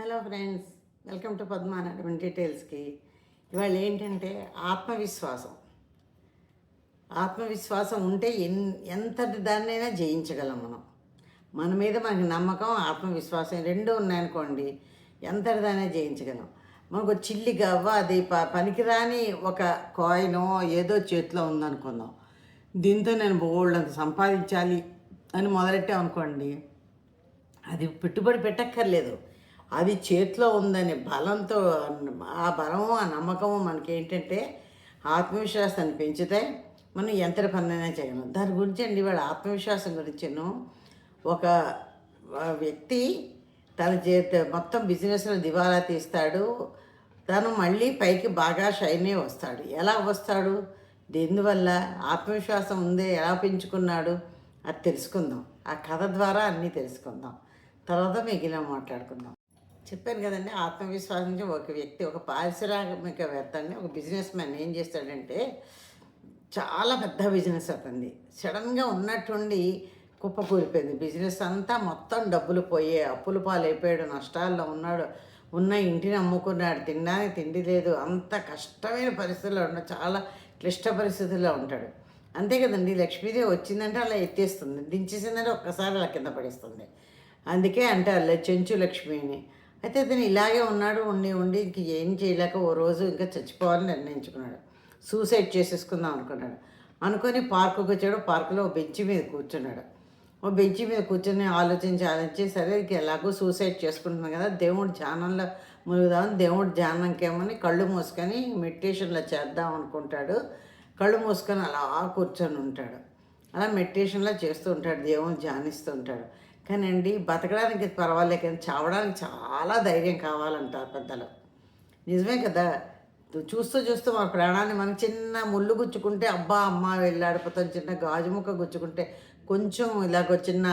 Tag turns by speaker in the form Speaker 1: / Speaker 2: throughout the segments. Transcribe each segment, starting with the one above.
Speaker 1: Hello friends welcome to Padma డీటెయిల్స్కి. ఇవాళ ఏంటంటే ఆత్మవిశ్వాసం. ఆత్మవిశ్వాసం ఉంటే ఎన్ ఎంతటి దాన్నైనా జయించగలం మనం. మన మీద మనకి నమ్మకం ఆత్మవిశ్వాసం రెండూ ఉన్నాయనుకోండి ఎంతటి దాన్ని జయించగలం. మనకు చిల్లి గవ్వ అది ప పనికిరాని ఒక కాయినో ఏదో చేతిలో ఉందనుకుందాం. దీంతో నేను బోల్డ్ సంపాదించాలి అని మొదలెట్టామనుకోండి అది పెట్టుబడి పెట్టక్కర్లేదు. అది చేతిలో ఉందని బలంతో ఆ బలము ఆ నమ్మకము మనకి ఏంటంటే ఆత్మవిశ్వాసాన్ని పెంచితే మనం ఎంత పనైనా చేయగలం. దాని గురించి అండి వాళ్ళ ఆత్మవిశ్వాసం గురించిను. ఒక వ్యక్తి తన చేత మొత్తం బిజినెస్లో దివాలా తీస్తాడు. తను మళ్ళీ పైకి బాగా షైన్ అయి వస్తాడు. ఎలా వస్తాడు? దీనివల్ల? ఆత్మవిశ్వాసం ఉందే ఎలా పెంచుకున్నాడు? అది తెలుసుకుందాం. ఆ కథ ద్వారా అన్నీ తెలుసుకుందాం. తర్వాత మిగిలిన మాట్లాడుకుందాం. చెప్పాను కదండి ఆత్మవిశ్వాసం ఒక వ్యక్తి ఒక పారిశ్రామికవేత్తని ఒక బిజినెస్ మ్యాన్ ఏం చేస్తాడంటే చాలా పెద్ద బిజినెస్ అతనిది. సడన్గా ఉన్నట్టుండి కుప్పకూలిపోయింది బిజినెస్ అంతా మొత్తం డబ్బులు పోయే అప్పులు పాలైపోయాడు నష్టాల్లో ఉన్నాడు ఉన్న ఇంటిని అమ్ముకున్నాడు తినడానికి తిండి లేదు అంత కష్టమైన పరిస్థితుల్లో ఉన్నాడు చాలా క్లిష్ట పరిస్థితుల్లో ఉంటాడు. అంతే కదండి లక్ష్మీదేవి వచ్చిందంటే అలా ఎత్తేస్తుంది దించేసిందంటే ఒక్కసారి అలా కింద పడేస్తుంది. అందుకే అంటారు చెంచు లక్ష్మి అని అయితే అతను ఇలాగే ఉన్నాడు ఉండి ఉండి ఇంక ఏం చేయలేక ఓ రోజు ఇంకా చచ్చిపోవాలని నిర్ణయించుకున్నాడు. సూసైడ్ చేసేసుకుందాం అనుకున్నాడు. అనుకొని పార్కుకి వచ్చాడు పార్కులో ఓ బెంచ్ మీద కూర్చున్నాడు. ఓ బెంచ్ మీద కూర్చొని ఆలోచించి ఆలోచించి సరే ఇంక ఎలాగో సూసైడ్ చేసుకుంటున్నాం కదా దేవుడు ధ్యానంలో మునుగుదామని దేవుడు ధ్యానంకేమని కళ్ళు మూసుకొని మెడిటేషన్లో చేద్దాం అనుకుంటాడు. కళ్ళు మూసుకొని అలా కూర్చొని ఉంటాడు. అలా మెడిటేషన్లో చేస్తూ ఉంటాడు దేవుని ధ్యానిస్తూ ఉంటాడు. కానీ అండి బతకడానికి పర్వాలేదు కానీ చావడానికి చాలా ధైర్యం కావాలంటారు పెద్దలు. నిజమే కదా? చూస్తూ చూస్తూ మన ప్రాణాన్ని మనం చిన్న ముళ్ళు గుచ్చుకుంటే అబ్బా అమ్మ వెళ్ళాడిపోతాం చిన్న గాజు ముక్క గుచ్చుకుంటే కొంచెం ఇలాగ చిన్న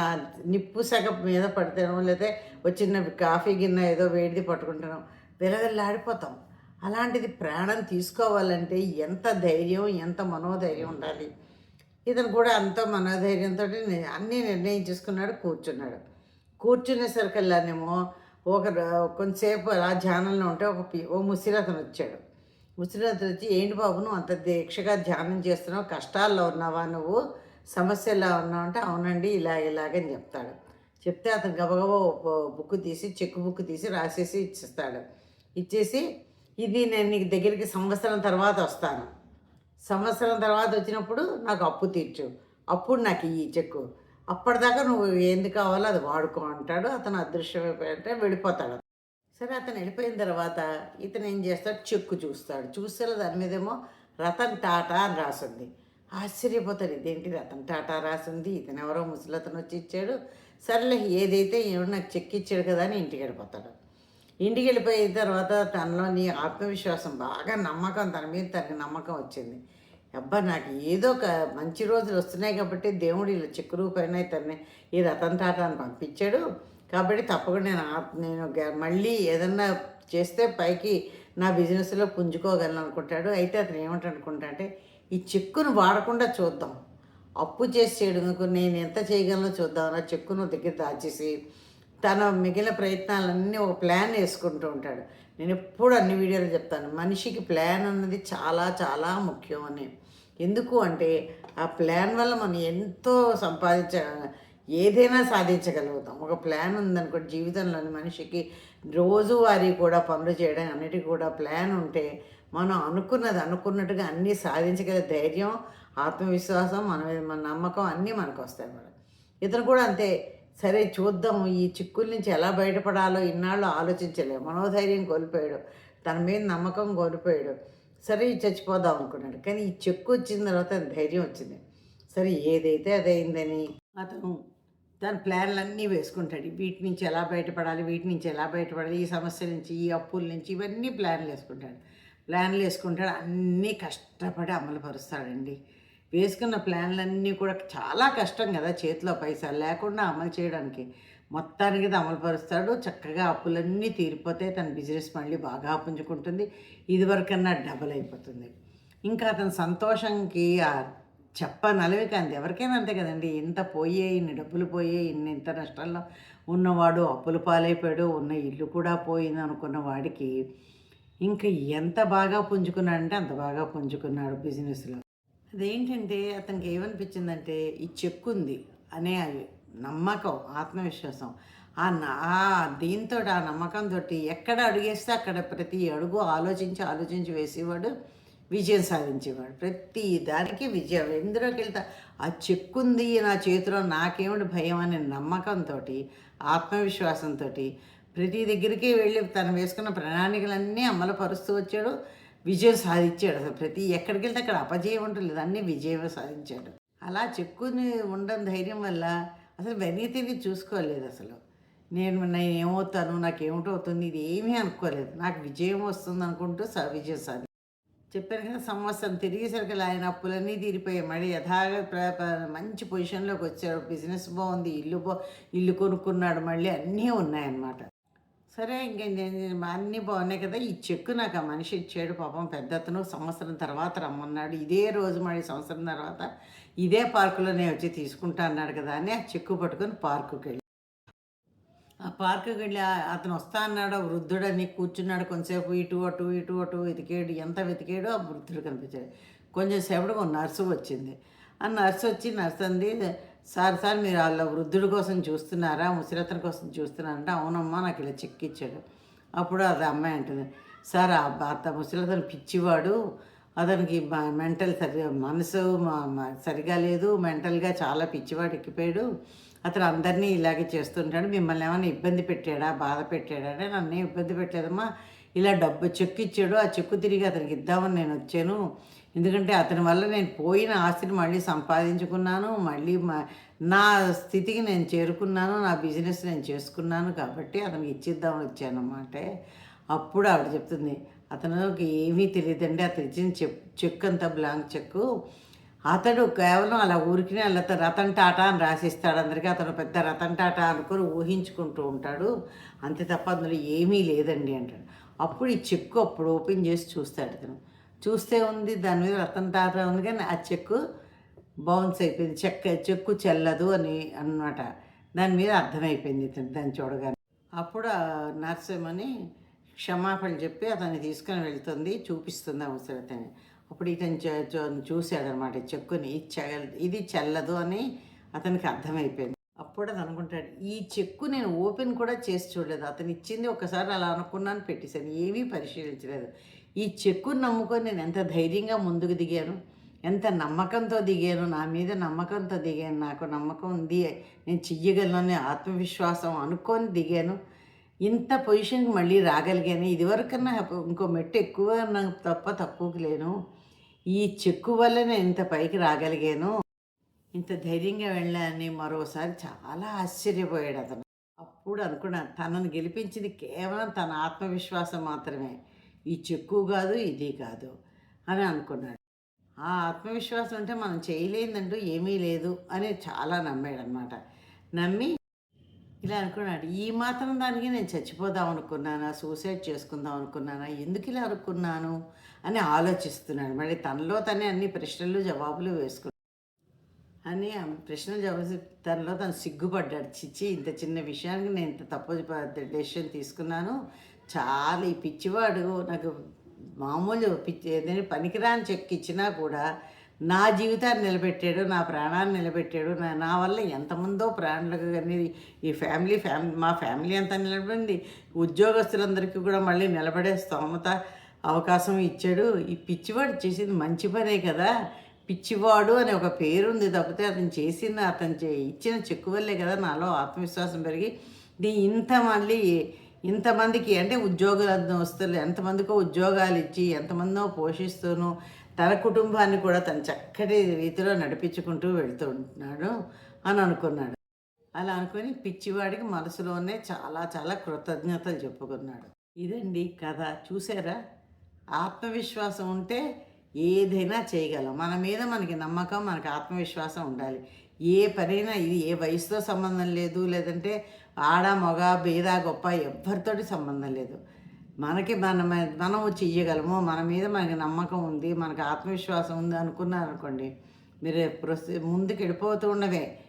Speaker 1: నిప్పు సెగ మీద పడితేనో లేకపోతే ఒక చిన్న కాఫీ గిన్నె ఏదో వేడిది పట్టుకుంటానో వెలవెల్లాడిపోతాం అలాంటిది ప్రాణం తీసుకోవాలంటే ఎంత ధైర్యం ఎంత మనోధైర్యం ఉండాలి. ఇతను కూడా అంత మనోధైర్యంతో అన్నీ నిర్ణయించేసుకున్నాడు కూర్చున్నాడు. కూర్చునేసరికల్లానేమో ఒక కొంతసేపు అలా ధ్యానంలో ఉంటే ఒక పి- ఓ ముసిరతను వచ్చాడు. ముసిరతను వచ్చి ఏంటి బాబు నువ్వు అంత దీక్షగా ధ్యానం చేస్తున్నావు కష్టాల్లో ఉన్నావా నువ్వు? సమస్యల్లో ఉన్నావు అంటే అవునండి ఇలా ఇలాగని చెప్తాడు. చెప్తే అతను గబగబా బుక్ తీసి చెక్ బుక్ తీసి రాసేసి ఇచ్చిస్తాడు. ఇచ్చేసి ఇది నేను నీకు దగ్గరికి సంవత్సరం తర్వాత వస్తాను. సంవత్సరం తర్వాత వచ్చినప్పుడు నాకు అప్పు తీర్చు. అప్పుడు నాకు ఈ చెక్కు. అప్పటిదాకా నువ్వు ఏంది కావాలో అది వాడుకో అంటాడు. అతను అదృశ్యమైపోయాడంటే వెళ్ళిపోతాడు. సరే అతను వెళ్ళిపోయిన తర్వాత ఇతను ఏం చేస్తాడు? చెక్కు చూస్తాడు. చూస్తే దాని మీదేమో రతన్ టాటా అని రాసింది. ఆశ్చర్యపోతాడు. ఇదేంటి రతన్ టాటా రాసింది? ఇతను ఎవరో ముసలతను వచ్చి ఇచ్చాడు. సర్లే ఏదైతే ఏమో నాకు చెక్ ఇచ్చాడు కదా అని ఇంటికి వెళ్ళిపోతాడు. ఇంటికి వెళ్ళిపోయిన తర్వాత తనలోని ఆత్మవిశ్వాసం బాగా నమ్మకం తన మీద తనకి నమ్మకం వచ్చింది. అబ్బా నాకు ఏదో ఒక మంచి రోజులు వస్తున్నాయి కాబట్టి దేవుడు ఇలా చెక్కు రూపైన తనని ఈ రతన్ టాటాని పంపించాడు. కాబట్టి తప్పకుండా నేను నేను మళ్ళీ ఏదన్నా చేస్తే పైకి నా బిజినెస్లో పుంజుకోగలను అనుకుంటాడు. అయితే అతను ఏమంటనుకుంటా అంటే ఈ చెక్కును వాడకుండా చూద్దాం. అప్పు చేసి చేయడం నేను ఎంత చేయగలనో చూద్దాం. నా చెక్కును దగ్గర దాచేసి తన మిగిలిన ప్రయత్నాలన్నీ ఒక ప్లాన్ వేసుకుంటూ ఉంటాడు. నేను ఎప్పుడు అన్ని వీడియోలు చెప్తాను మనిషికి ప్లాన్ అన్నది చాలా చాలా ముఖ్యం అని. ఎందుకు అంటే ఆ ప్లాన్ వల్ల మనం ఎంతో సంపాదించ ఏదైనా సాధించగలుగుతాం. ఒక ప్లాన్ ఉందనుకో జీవితంలోని మనిషికి రోజువారీ కూడా పనులు చేయడం అన్నిటికీ కూడా ప్లాన్ ఉంటే మనం అనుకున్నది అనుకున్నట్టుగా అన్నీ సాధించగల ధైర్యం ఆత్మవిశ్వాసం మన మీద మన నమ్మకం అన్నీ మనకు వస్తాయి మేడం ఇతను కూడా అంతే సరే చూద్దాం ఈ చిక్కుల నుంచి ఎలా బయటపడాలో ఇన్నాళ్ళు ఆలోచించలేదు మనోధైర్యం కోల్పోయాడు. తన మీద నమ్మకం కోల్పోయాడు. సరే ఈ చచ్చిపోదాం అనుకున్నాడు. కానీ ఈ చెక్కు వచ్చిన తర్వాత ధైర్యం వచ్చింది. సరే ఏదైతే అదైందని అతను తన ప్లాన్లన్నీ వేసుకుంటాడు. వీటి నుంచి ఎలా బయటపడాలి వీటి నుంచి ఎలా బయటపడాలి ఈ సమస్య నుంచి ఈ అప్పుల నుంచి ఇవన్నీ ప్లాన్లు వేసుకుంటాడు. ప్లాన్లు వేసుకుంటాడు. అన్నీ కష్టపడి అమలుపరుస్తాడండి. వేసుకున్న ప్లాన్లన్నీ కూడా చాలా కష్టం కదా చేతిలో పైసలు లేకుండా అమలు చేయడానికి. మొత్తానికి ఇది అమలుపరుస్తాడు. చక్కగా అప్పులన్నీ తీరిపోతే తన బిజినెస్ మళ్ళీ బాగా పుంజుకుంటుంది. ఇదివరకన్నా డబల్ అయిపోతుంది. ఇంకా అతని సంతోషంకి ఆ చెప్పనలవి కాదు ఎవరికైనా అంతే కదండి. ఇంత పోయే ఇన్ని డబ్బులు పోయే ఇన్ని ఇంత నష్టాల్లో ఉన్నవాడు అప్పుల పాలైపోయాడు. ఉన్న ఇల్లు కూడా పోయింది అనుకున్న వాడికి ఇంకా ఎంత బాగా పుంజుకున్నాడంటే అంత బాగా పుంజుకున్నాడు బిజినెస్లో. అదేంటంటే అతనికి ఏమనిపించిందంటే ఈ చెక్కుంది అనే నమ్మకం ఆత్మవిశ్వాసం. ఆ న- ఆ దీంతో ఆ నమ్మకంతో ఎక్కడ అడుగేస్తే అక్కడ ప్రతి అడుగు ఆలోచించి ఆలోచించి వేసేవాడు విజయం సాధించేవాడు. ప్రతి దానికి విజయం. ఎందులోకి వెళ్తా? ఆ చెక్కుంది నా చేతిలో నాకేమిటి భయం అనే నమ్మకంతో ఆత్మవిశ్వాసంతో ప్రతి దగ్గరికి వెళ్ళి తను వేసుకున్న ప్రణాళికలన్నీ అమలుపరుస్తూ వచ్చాడు. విజయం సాధించాడు అసలు. ప్రతి ఎక్కడికి వెళ్తే అక్కడ అపజయం ఉంటుంది అన్నీ విజయమే సాధించాడు. అలా చెక్కుని ఉండడం ధైర్యం వల్ల అసలు వెనీతిని చూసుకోలేదు అసలు. నేను నేను ఏమవుతాను? నాకు ఏమిటవుతుంది ఇది ఏమీ అనుకోలేదు. నాకు విజయం వస్తుంది అనుకుంటూ స విజయం సాధి చెప్పాను కదా సంవత్సరం తిరిగేసరికి ఆయన అప్పులన్నీ తీరిపోయాయి. మళ్ళీ యథాగా మంచి పొజిషన్లోకి వచ్చాడు. బిజినెస్ బాగుంది. ఇల్లు బా ఇల్లు కొనుక్కున్నాడు. మళ్ళీ అన్నీ ఉన్నాయన్నమాట. సరే ఇంక అన్ని అన్నీ బాగున్నాయి కదా ఈ చెక్కు నాకు ఆ మనిషి ఇచ్చాడు పాపం పెద్ద అతను సంవత్సరం తర్వాత రమ్మన్నాడు. ఇదే రోజు మళ్ళీ సంవత్సరం తర్వాత ఇదే పార్కులోనే వచ్చి తీసుకుంటా అన్నాడు కదా అని ఆ చెక్కు పట్టుకొని పార్కుకి వెళ్ళి. ఆ పార్కుకి వెళ్ళి అతను వస్తా అన్నాడు ఆ వృద్ధుడని కూర్చున్నాడు కొంతసేపు ఇటు అటు ఇటు అటు వెతికాడు ఎంత వెతికాడో ఆ వృద్ధుడు కనిపించాడు. కొంచెం సేపటికి ఒక నర్సు వచ్చింది. ఆ నర్సు వచ్చి నర్సు అంది సార్ సార్ మీరు వాళ్ళ వృద్ధుడి కోసం చూస్తున్నారా ముసలితని కోసం చూస్తున్నారంటే అవునమ్మా నాకు ఇలా చెక్ ఇచ్చాడు అప్పుడు అది అమ్మాయి అంటుంది సార్ ఆ భర్త ముసిరతను పిచ్చివాడు. అతనికి మెంటల్ సరి మనసు సరిగా లేదు. మెంటల్గా చాలా పిచ్చివాడు ఎక్కిపోయాడు. అతను అందరినీ ఇలాగే చేస్తుంటాడు. మిమ్మల్ని ఏమైనా ఇబ్బంది పెట్టాడా బాధ పెట్టాడా అంటే నన్ను ఇబ్బంది పెట్టలేదమ్మా. ఇలా డబ్బు చెక్కు ఇచ్చాడు ఆ చెక్కు తిరిగి అతనికి ఇద్దామని నేను వచ్చాను. ఎందుకంటే అతని వల్ల నేను పోయిన ఆస్తిని మళ్ళీ సంపాదించుకున్నాను మళ్ళీ మా- నా స్థితికి నేను చేరుకున్నాను నా బిజినెస్ నేను చేసుకున్నాను కాబట్టి అతనికి ఇచ్చిద్దామని వచ్చానమాట అప్పుడు ఆవిడ చెప్తుంది అతనికి ఏమీ తెలియదండి అతను ఇచ్చిన చెక్ చెక్ అంతా బ్లాంక్ చెక్కు. అతడు కేవలం అలా ఊరికినే అలా రతన్ టాటా అని రాసిస్తాడు అందరికీ అతను పెద్ద రతన్ టాటా అనుకుని ఊహించుకుంటూ ఉంటాడు. అంతే తప్ప అందులో ఏమీ లేదండి అంటాడు. అప్పుడు ఈ చెక్కు అప్పుడు ఓపెన్ చేసి చూస్తాడు అతను. చూస్తే ఉంది దాని మీద రతన్ టాటా ఉంది కానీ ఆ చెక్కు బౌన్స్ అయిపోయింది. చెక్క చెక్కు చెల్లదు అని అన్నమాట. దాని మీద అర్థమైపోయింది ఇతను దాన్ని చూడగానే. అప్పుడు నర్సమని క్షమాపణ చెప్పి అతన్ని తీసుకొని వెళ్తుంది చూపిస్తుంది అవసరం అప్పుడు ఇతను చూశాడనమాట చెక్కుని. ఇది చె- ఇది చెల్లదు అని అతనికి అర్థమైపోయింది. అప్పుడు అది అనుకుంటాడు ఈ చెక్కు నేను ఓపెన్ కూడా చేసి చూడలేదు. అతను ఇచ్చింది ఒకసారి అలా అనుకున్నాను పెట్టేశాను. ఏమీ పరిశీలించలేదు. ఈ చెక్కును నమ్ముకొని నేను ఎంత ధైర్యంగా ముందుకు దిగాను? ఎంత నమ్మకంతో దిగాను? నా మీద నమ్మకంతో దిగాను. నాకు నమ్మకం ఉంది. నేను చెయ్యగలను ఆత్మవిశ్వాసం అనుకొని దిగాను. ఇంత పొజిషన్కి మళ్ళీ రాగలిగాను. ఇదివరకన్నా ఇంకో మెట్టు ఎక్కువ నాకు తప్ప తక్కువకి లేను. ఈ చెక్కు వల్ల నేను ఇంత పైకి రాగలిగాను. ఇంత ధైర్యంగా వెళ్ళానని మరోసారి చాలా ఆశ్చర్యపోయాడు అతను. అప్పుడు అనుకున్నాను తనను గెలిపించింది కేవలం తన ఆత్మవిశ్వాసం మాత్రమే. ఈ చెక్కు కాదు ఇది కాదు అని అనుకున్నాడు. ఆ ఆత్మవిశ్వాసం అంటే మనం చేయలేదంటూ ఏమీ లేదు అని చాలా నమ్మాడు అనమాట నమ్మి ఇలా అనుకున్నాడు. ఈ మాత్రం దానికి నేను చచ్చిపోదాం అనుకున్నానా సూసైడ్ చేసుకుందాం అనుకున్నానా ఎందుకు ఇలా అనుకున్నాను అని ఆలోచిస్తున్నాడు. మళ్ళీ తనలో తనే అన్ని ప్రశ్నలు జవాబులు వేసుకున్నాడు. అని ప్రశ్నలు జవాబు తనలో తను సిగ్గుపడ్డాడు. చిచ్చి ఇంత చిన్న విషయానికి నేను ఇంత తప్పు డెసిషన్ తీసుకున్నాను. చాలా ఈ పిచ్చివాడు నాకు మామూలు పిచ్చి ఏదైనా పనికిరాని చెక్ ఇచ్చినా కూడా నా జీవితాన్ని నిలబెట్టాడు నా ప్రాణాన్ని నిలబెట్టాడు నా నా వల్ల ఎంతమందో ప్రాణులకు కానీ ఈ ఫ్యామిలీ ఫ్యామిలీ మా ఫ్యామిలీ అంతా నిలబడింది. ఉద్యోగస్తులందరికీ కూడా మళ్ళీ నిలబడే స్తోమత అవకాశం ఇచ్చాడు. ఈ పిచ్చివాడు చేసింది మంచి పనే కదా. పిచ్చివాడు అనే ఒక పేరుంది తప్పితే అతను చేసిన అతను చే ఇచ్చిన చెక్కు వల్లే కదా నాలో ఆత్మవిశ్వాసం పెరిగి దీ ఇంత మళ్ళీ ఇంతమందికి అంటే ఉద్యోగాలు వస్తువులు ఎంతమందికో ఉద్యోగాలు ఇచ్చి ఎంతమందో పోషిస్తూను తన కుటుంబాన్ని కూడా తను చక్కటి రీతిలో నడిపించుకుంటూ వెళ్తుంటున్నాడు అని అనుకున్నాడు. అలా అనుకొని పిచ్చివాడికి మనసులోనే చాలా చాలా కృతజ్ఞతలు చెప్పుకున్నాడు. ఇదండి కథ. చూసారా? ఆత్మవిశ్వాసం ఉంటే ఏదైనా చేయగలం. మన మీద మనకి నమ్మకం మనకి ఆత్మవిశ్వాసం ఉండాలి. ఏ పనైనా ఇది ఏ వయసుతో సంబంధం లేదు లేదంటే ఆడ మగ బీద గొప్ప ఎవ్వరితోటి సంబంధం లేదు. మనకి మన మనము చెయ్యగలము. మన మీద మనకి నమ్మకం ఉంది. మనకు ఆత్మవిశ్వాసం ఉంది అనుకున్నారనుకోండి మీరు ప్రస్తు ముందుకు వెళ్ళిపోతూ ఉన్నవే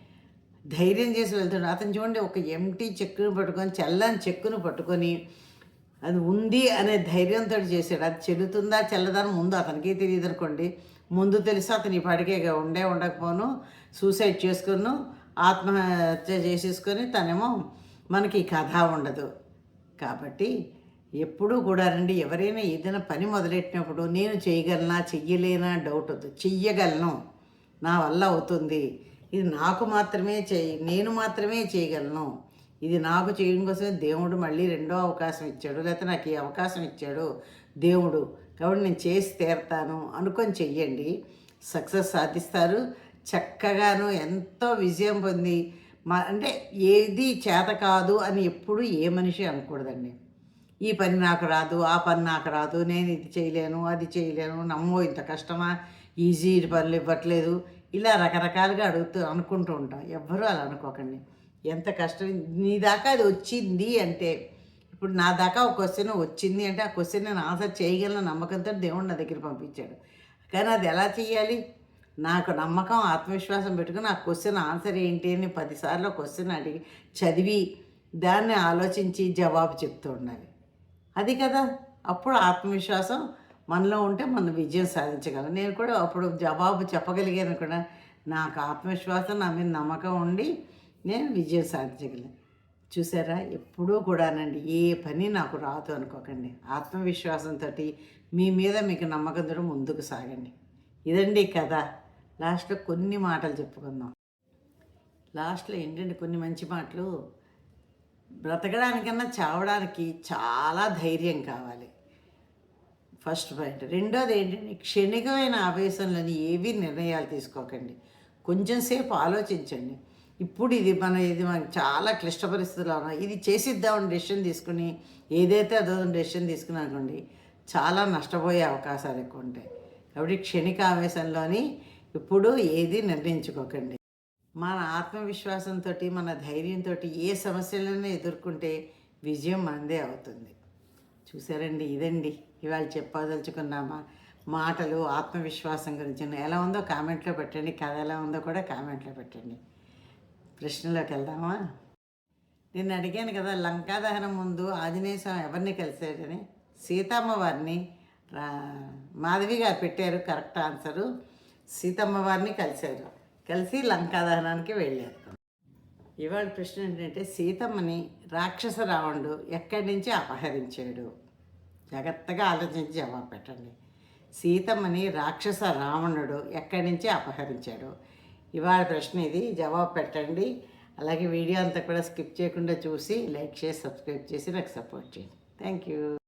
Speaker 1: ధైర్యం చేసి వెళ్తాడు. అతను చూడండి ఒక ఎంటీ చెక్కును పట్టుకొని చల్లని చెక్కును పట్టుకొని అది ఉంది అనే ధైర్యంతో చేశాడు. అది చెల్లుతుందా చెల్లదని ముందు అతనికి తెలియదు అనుకోండి ముందు తెలిసి అతను ఈ పడికే ఇక ఉండే ఉండకపోను సూసైడ్ చేసుకును ఆత్మహత్య చేసేసుకొని తనేమో మనకి కథ ఉండదు. కాబట్టి ఎప్పుడూ కూడా రండి ఎవరైనా ఏదైనా పని మొదలెట్టినప్పుడు నేను చేయగలనా చెయ్యలేనా డౌట్ వద్దు. చెయ్యగలను. నా వల్ల అవుతుంది. ఇది నాకు మాత్రమే చేయి నేను మాత్రమే చేయగలను. ఇది నాకు చేయడం కోసమే దేవుడు మళ్ళీ రెండో అవకాశం ఇచ్చాడు. లేకపోతే నాకు ఈ అవకాశం ఇచ్చాడు దేవుడు. కాబట్టి నేను చేసి తీరతాను అనుకొని చెయ్యండి. సక్సెస్ సాధిస్తారు. చక్కగాను ఎంతో విజయం పొంది మా అంటే ఏది చేత కాదు అని ఎప్పుడు ఏ మనిషి అనకూడదండి. ఈ పని నాకు రాదు ఆ పని నాకు రాదు నేను ఇది చేయలేను అది చేయలేను నమ్మో ఇంత కష్టమా ఈజీ పనులు ఇవ్వట్లేదు. ఇలా రకరకాలుగా అడుగుతూ అనుకుంటూ ఉంటాం. ఎవ్వరూ అలా అనుకోకండి. ఎంత కష్టం నీ దాకా అది వచ్చింది అంటే ఇప్పుడు నా దాకా ఒక క్వశ్చన్ వచ్చింది అంటే ఆ క్వశ్చన్ నేను ఆన్సర్ చేయగలను నమ్మకంతో దేవుడు నా దగ్గర పంపించాడు. కానీ అది ఎలా చేయాలి? నాకు నమ్మకం ఆత్మవిశ్వాసం పెట్టుకుని ఆ క్వశ్చన్ ఆన్సర్ ఏంటి అని పదిసార్లు క్వశ్చన్ అడిగి చదివి దాన్ని ఆలోచించి జవాబు చెప్తూ ఉండాలి. అది కదా. అప్పుడు ఆత్మవిశ్వాసం మనలో ఉంటే మనం విజయం సాధించగలం. నేను కూడా అప్పుడు జవాబు చెప్పగలిగాను కూడా. నాకు ఆత్మవిశ్వాసం నా మీద నమ్మకం ఉండి నేను విజయం సాధించగలను. చూసారా? ఎప్పుడూ కూడానండి ఏ పని నాకు రాదు అనుకోకండి. ఆత్మవిశ్వాసంతో మీ మీద మీకు నమ్మకం ముందుకు సాగండి. ఇదండి కథ. లాస్ట్లో కొన్ని మాటలు చెప్పుకుందాం. లాస్ట్లో ఏంటంటే కొన్ని మంచి మాటలు? బ్రతకడానికన్నా చావడానికి చాలా ధైర్యం కావాలి. First point. రెండోది ఏంటంటే క్షణికమైన ఆవేశంలోని ఏవి నిర్ణయాలు తీసుకోకండి. కొంచెంసేపు ఆలోచించండి. ఇప్పుడు ఇది మన ఇది మనకి చాలా క్లిష్ట పరిస్థితుల్లో ఉన్నాం. ఇది చేసిద్దామని డెసిషన్ తీసుకుని ఏదైతే అదో డెసిషన్ తీసుకుని అనుకోండి చాలా నష్టపోయే అవకాశాలు ఎక్కువ ఉంటాయి. కాబట్టి క్షణిక ఆవేశంలోని ఇప్పుడు ఏది నిర్ణయించుకోకండి. మన ఆత్మవిశ్వాసంతో మన ధైర్యంతో ఏ సమస్యలను ఎదుర్కొంటే విజయం మనదే అవుతుంది. చూసారండి ఇదండి. ఇవాళ చెప్పదలుచుకున్నామా? మాటలు ఆత్మవిశ్వాసం గురించి. ఎలా ఉందో కామెంట్లో పెట్టండి. కథ ఎలా ఉందో కూడా కామెంట్లో పెట్టండి. ప్రశ్నలోకి వెళ్దామా? నేను అడిగాను కదా లంకా దహనం ముందు ఆంజనేయ స్వామి ఎవరిని కలిశాడని సీతమ్మ వారిని. మాధవి గారు పెట్టారు కరెక్ట్ ఆన్సరు. సీతమ్మ వారిని కలిశారు. కలిసి లంకాదహనానికి వెళ్ళారు. ఇవాళ ప్రశ్న ఏంటంటే సీతమ్మని రాక్షస రావణుడు ఎక్కడి నుంచి అపహరించాడు? జాగ్రత్తగా ఆలోచించి జవాబు పెట్టండి. సీతమ్మని రాక్షస రావణుడు ఎక్కడి నుంచి అపహరించాడు? ఇవాళ ప్రశ్న ఇది. జవాబు పెట్టండి. అలాగే వీడియో అంతా కూడా స్కిప్ చేయకుండా చూసి లైక్ చేసి సబ్స్క్రైబ్ చేసి నాకు సపోర్ట్ చేయండి. Thank you.